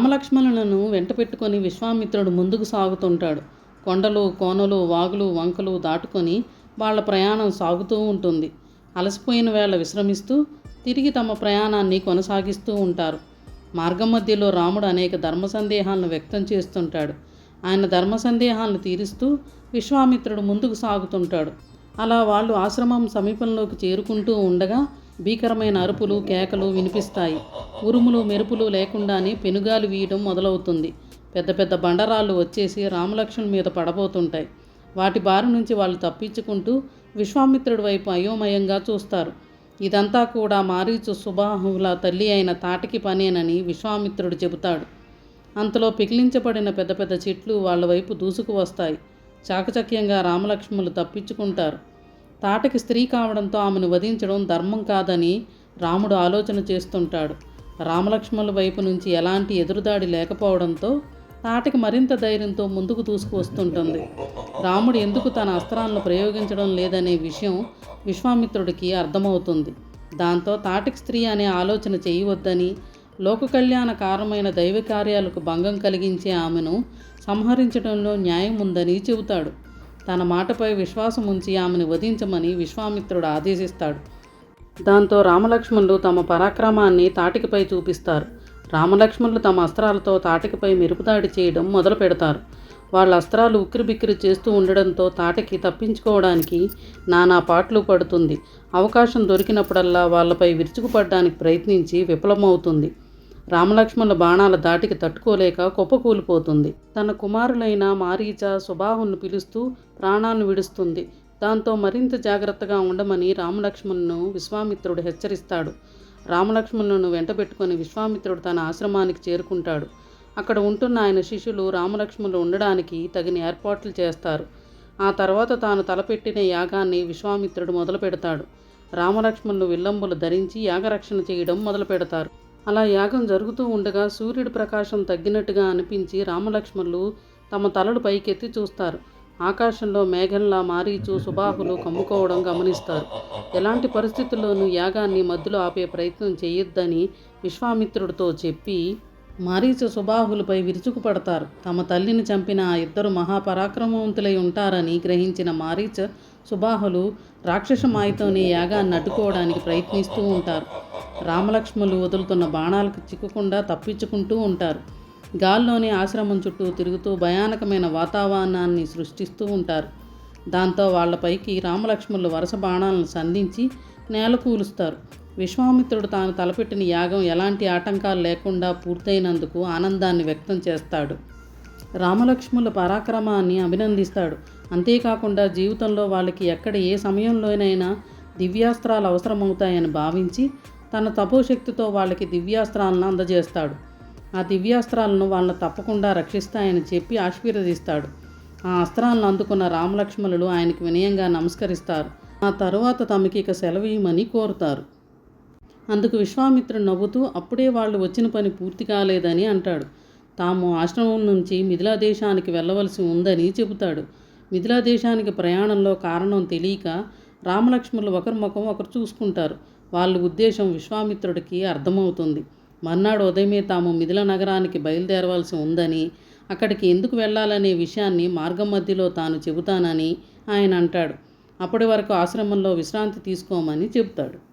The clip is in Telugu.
రామలక్ష్మణులను వెంట పెట్టుకొని విశ్వామిత్రుడు ముందుకు సాగుతుంటాడు. కొండలు కోనలు వాగులు వంకలు దాటుకొని వాళ్ళ ప్రయాణం సాగుతూ ఉంటుంది. అలసిపోయిన వేళ విశ్రమిస్తూ తిరిగి తమ ప్రయాణాన్ని కొనసాగిస్తూ ఉంటారు. మార్గం మధ్యలో రాముడు అనేక ధర్మ సందేహాలను వ్యక్తం చేస్తుంటాడు. ఆయన ధర్మ సందేహాలను తీరుస్తూ విశ్వామిత్రుడు ముందుకు సాగుతుంటాడు. అలా వాళ్ళు ఆశ్రమం సమీపంలోకి చేరుకుంటూ ఉండగా భీకరమైన అరుపులు కేకలు వినిపిస్తాయి. ఉరుములు మెరుపులు లేకుండానే పెనుగాలి వీయడం మొదలవుతుంది. పెద్ద పెద్ద బండరాళ్ళు వచ్చేసి రామలక్ష్మణ్ మీద పడబోతుంటాయి. వాటి బారి నుంచి వాళ్ళు తప్పించుకుంటూ విశ్వామిత్రుడి వైపు అయోమయంగా చూస్తారు. ఇదంతా కూడా మారీచు సుబాహుల తల్లి అయిన తాటికి పనేనని విశ్వామిత్రుడు చెబుతాడు. అంతలో పిగిలించబడిన పెద్ద పెద్ద చెట్లు వాళ్ళ వైపు దూసుకు వస్తాయి చాకచక్యంగా రామలక్ష్ములు తప్పించుకుంటారు. తాటకి స్త్రీ కావడంతో ఆమెను వధించడం ధర్మం కాదని రాముడు ఆలోచన చేస్తుంటాడు. రామలక్ష్మణుల వైపు నుంచి ఎలాంటి ఎదురుదాడి లేకపోవడంతో తాటకి మరింత ధైర్యంతో ముందుకు దూసుకు వస్తుంటుంది రాముడు ఎందుకు తన అస్త్రాలను ప్రయోగించడం లేదనే విషయం విశ్వామిత్రుడికి అర్థమవుతుంది. దాంతో తాటకి స్త్రీ అనే ఆలోచన చేయవద్దని లోక కళ్యాణ కారణమైన దైవ కార్యాలకు భంగం కలిగించే ఆమెను సంహరించడంలో న్యాయం ఉందని చెబుతాడు. తన మాటపై విశ్వాసం ఉంచి ఆమెను వధించమని విశ్వామిత్రుడు ఆదేశిస్తాడు. దాంతో రామలక్ష్మణులు తమ పరాక్రమాన్ని తాటికపై చూపిస్తారు. రామలక్ష్మణులు తమ అస్త్రాలతో తాటికపై మెరుపుదాడి చేయడం మొదలు పెడతారు. వాళ్ళ అస్త్రాలు ఉక్కిరిబిక్కిరి చేస్తూ ఉండడంతో తాటకి తప్పించుకోవడానికి నానా పాటలు పడుతుంది. అవకాశం దొరికినప్పుడల్లా వాళ్ళపై విరుచుకుపడడానికి ప్రయత్నించి విఫలమవుతుంది. రామలక్ష్మణుల బాణాల దాటికి తట్టుకోలేక కుప్పకూలిపోతుంది తన కుమారులైన మారీచ సుబాహును పిలుస్తూ ప్రాణాలను విడుస్తుంది. దాంతో మరింత జాగ్రత్తగా ఉండమని రామలక్ష్మణును విశ్వామిత్రుడు హెచ్చరిస్తాడు. రామలక్ష్మణులను వెంటబెట్టుకుని విశ్వామిత్రుడు తన ఆశ్రమానికి చేరుకుంటాడు. అక్కడ ఉంటున్న ఆయన శిష్యులు రామలక్ష్మణులు ఉండడానికి తగిన ఏర్పాట్లు చేస్తారు. ఆ తర్వాత తాను తలపెట్టిన యాగాన్ని విశ్వామిత్రుడు మొదలు పెడతాడు రామలక్ష్మణులు విల్లంబులు ధరించి యాగరక్షణ చేయడం మొదలు పెడతారు అలా యాగం జరుగుతూ ఉండగా సూర్యుడి ప్రకాశం తగ్గినట్టుగా అనిపించి రామలక్ష్మణులు తమ తలలు పైకెత్తి చూస్తారు. ఆకాశంలో మేఘంలా మారీచు సుబాహులు కమ్ముకోవడం గమనిస్తారు. ఎలాంటి పరిస్థితుల్లోనూ యాగాన్ని మధ్యలో ఆపే ప్రయత్నం చేయొద్దని విశ్వామిత్రుడితో చెప్పి మారీచ సుబాహులపై విరుచుకుపడతారు. తమ తల్లిని చంపిన ఆ ఇద్దరు మహాపరాక్రమవంతులై ఉంటారని గ్రహించిన మారీచ సుబాహులు రాక్షస మాయతోనే యాగాన్ని అడ్డుకోవడానికి ప్రయత్నిస్తూ ఉంటారు. రామలక్ష్మలు వదులుతున్న బాణాలకు చిక్కకుండా తప్పించుకుంటూ ఉంటారు. గాల్లోని ఆశ్రమం చుట్టూ తిరుగుతూ భయానకమైన వాతావరణాన్ని సృష్టిస్తూ ఉంటారు. దాంతో వాళ్ళపైకి రామలక్ష్మణులు వరుస బాణాలను సంధించి నేల కూలుస్తారు. విశ్వామిత్రుడు తాను తలపెట్టిన యాగం ఎలాంటి ఆటంకాలు లేకుండా పూర్తయినందుకు ఆనందాన్ని వ్యక్తం చేస్తాడు. రామలక్ష్ముల పరాక్రమాన్ని అభినందిస్తాడు. అంతేకాకుండా జీవితంలో వాళ్ళకి ఎక్కడ ఏ సమయంలోనైనా దివ్యాస్త్రాలు అవసరమవుతాయని భావించి తన తపోశక్తితో వాళ్ళకి దివ్యాస్త్రాలను అందజేస్తాడు. ఆ దివ్యాస్త్రాలను వాళ్ళని తప్పకుండా రక్షిస్తాయని చెప్పి ఆశీర్వదిస్తాడు. ఆ అస్త్రాలను అందుకున్న రామలక్ష్మణులు ఆయనకు వినయంగా నమస్కరిస్తారు. ఆ తరువాత తమకి ఇక సెలవీయమని కోరుతారు. అందుకు విశ్వామిత్రుడు నవ్వుతూ అప్పుడే వాళ్ళు వచ్చిన పని పూర్తి కాలేదని అంటాడు. తాము ఆశ్రమం నుంచి మిథిలా దేశానికి వెళ్ళవలసి ఉందని చెబుతాడు. మిథిలా దేశానికి ప్రయాణంలో కారణం తెలియక రామలక్ష్మణులు ఒకరి ముఖం ఒకరు చూసుకుంటారు. వాళ్ళ ఉద్దేశం విశ్వామిత్రుడికి అర్థమవుతుంది. మర్నాడు ఉదయమే తాము మిథిల నగరానికి బయలుదేరవలసి ఉందని అక్కడికి ఎందుకు వెళ్ళాలనే విషయాన్ని మార్గం మధ్యలో తాను చెబుతానని ఆయన అంటాడు. అప్పటి వరకు ఆశ్రమంలో విశ్రాంతి తీసుకోమని చెబుతాడు.